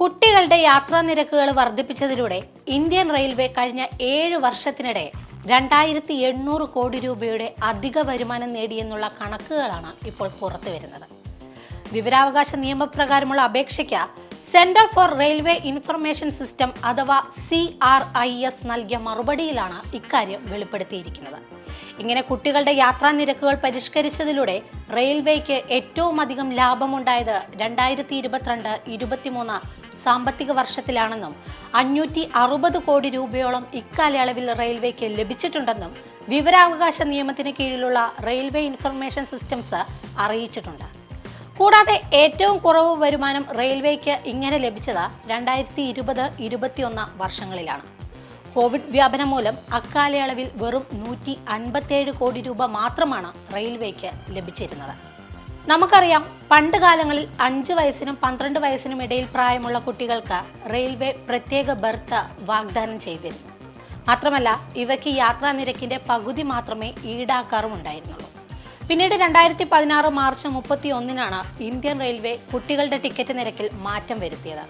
കുട്ടികളുടെ യാത്രാ നിരക്കുകൾ വർദ്ധിപ്പിച്ചതിലൂടെ ഇന്ത്യൻ റെയിൽവേ കഴിഞ്ഞ ഏഴ് വർഷത്തിനിടെ രണ്ടായിരത്തി എണ്ണൂറ് കോടി രൂപയുടെ അധിക വരുമാനം നേടിയെന്നുള്ള കണക്കുകളാണ് ഇപ്പോൾ പുറത്തു വരുന്നത് വിവരാവകാശ നിയമപ്രകാരമുള്ള അപേക്ഷയ്ക്ക് centre for railway information system അഥവാ സി ആർ ഐ എസ് നൽകിയ മറുപടിയിലാണ് ഇക്കാര്യം വെളിപ്പെടുത്തിയിരിക്കുന്നത്. ഇങ്ങനെ കുട്ടികളുടെ യാത്രാ നിരക്കുകൾ പരിഷ്കരിച്ചതിലൂടെ റെയിൽവേക്ക് ഏറ്റവും അധികം ലാഭമുണ്ടായത് രണ്ടായിരത്തി ഇരുപത്തിരണ്ട് ഇരുപത്തിമൂന്ന് സാമ്പത്തിക വർഷത്തിലാണെന്നും അഞ്ഞൂറ്റി അറുപത് കോടി രൂപയോളം ഇക്കാലയളവിൽ റെയിൽവേക്ക് ലഭിച്ചിട്ടുണ്ടെന്നും വിവരാവകാശ നിയമത്തിന് കീഴിലുള്ള റെയിൽവേ ഇൻഫർമേഷൻ സിസ്റ്റംസ് അറിയിച്ചിട്ടുണ്ട്. കൂടാതെ ഏറ്റവും കുറവ് വരുമാനം റെയിൽവേക്ക് ഇങ്ങനെ ലഭിച്ചത് രണ്ടായിരത്തി ഇരുപത് ഇരുപത്തിയൊന്ന് വർഷങ്ങളിലാണ്. കോവിഡ് വ്യാപനം മൂലം അക്കാലയളവിൽ വെറും നൂറ്റി അൻപത്തേഴ് കോടി രൂപ മാത്രമാണ് റെയിൽവേക്ക് ലഭിച്ചിരുന്നത്. നമുക്കറിയാം പണ്ട് കാലങ്ങളിൽ അഞ്ച് വയസ്സിനും പന്ത്രണ്ട് വയസ്സിനും ഇടയിൽ പ്രായമുള്ള കുട്ടികൾക്ക് റെയിൽവേ പ്രത്യേക ബർത്ത് വാഗ്ദാനം ചെയ്തിരുന്നു. മാത്രമല്ല ഇവയ്ക്ക് യാത്രാ നിരക്കിന്റെ പകുതി മാത്രമേ ഈടാക്കാറുമുണ്ടായിരുന്നുള്ളൂ. പിന്നീട് രണ്ടായിരത്തി പതിനാറ് മാർച്ച് മുപ്പത്തി ഒന്നിനാണ് ഇന്ത്യൻ റെയിൽവേ കുട്ടികളുടെ ടിക്കറ്റ് നിരക്കിൽ മാറ്റം വരുത്തിയത്.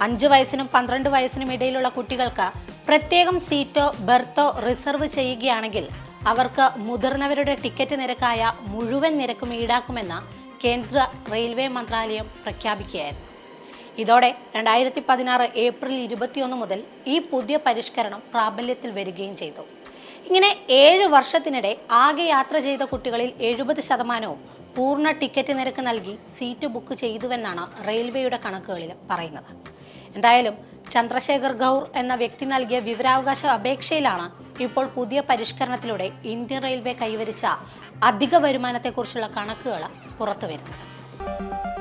അഞ്ച് വയസ്സിനും പന്ത്രണ്ട് വയസ്സിനും ഇടയിലുള്ള കുട്ടികൾക്ക് പ്രത്യേകം സീറ്റോ ബെർത്തോ റിസർവ് ചെയ്യുകയാണെങ്കിൽ അവർക്ക് മുതിർന്നവരുടെ ടിക്കറ്റ് നിരക്കായ മുഴുവൻ നിരക്കും ഈടാക്കുമെന്ന് കേന്ദ്ര റെയിൽവേ മന്ത്രാലയം പ്രഖ്യാപിക്കുകയായിരുന്നു. ഇതോടെ രണ്ടായിരത്തി പതിനാറ് ഏപ്രിൽ ഇരുപത്തിയൊന്ന് മുതൽ ഈ പുതിയ പരിഷ്കരണം പ്രാബല്യത്തിൽ വരികയും ചെയ്തു. ഇങ്ങനെ ഏഴ് വർഷത്തിനിടെ ആകെ യാത്ര ചെയ്ത കുട്ടികളിൽ എഴുപത് ശതമാനവും പൂർണ ടിക്കറ്റ് നിരക്ക് നൽകി സീറ്റ് ബുക്ക് ചെയ്തുവെന്നാണ് റെയിൽവേയുടെ കണക്കുകളിൽ പറയുന്നത്. എന്തായാലും ചന്ദ്രശേഖർ ഗൗർ എന്ന വ്യക്തി നൽകിയ വിവരാവകാശ അപേക്ഷയിലാണ് ഇപ്പോൾ പുതിയ പരിഷ്കരണത്തിലൂടെ ഇന്ത്യൻ റെയിൽവേ കൈവരിച്ച അധിക വരുമാനത്തെക്കുറിച്ചുള്ള കണക്കുകൾ പുറത്തു വരുന്നത്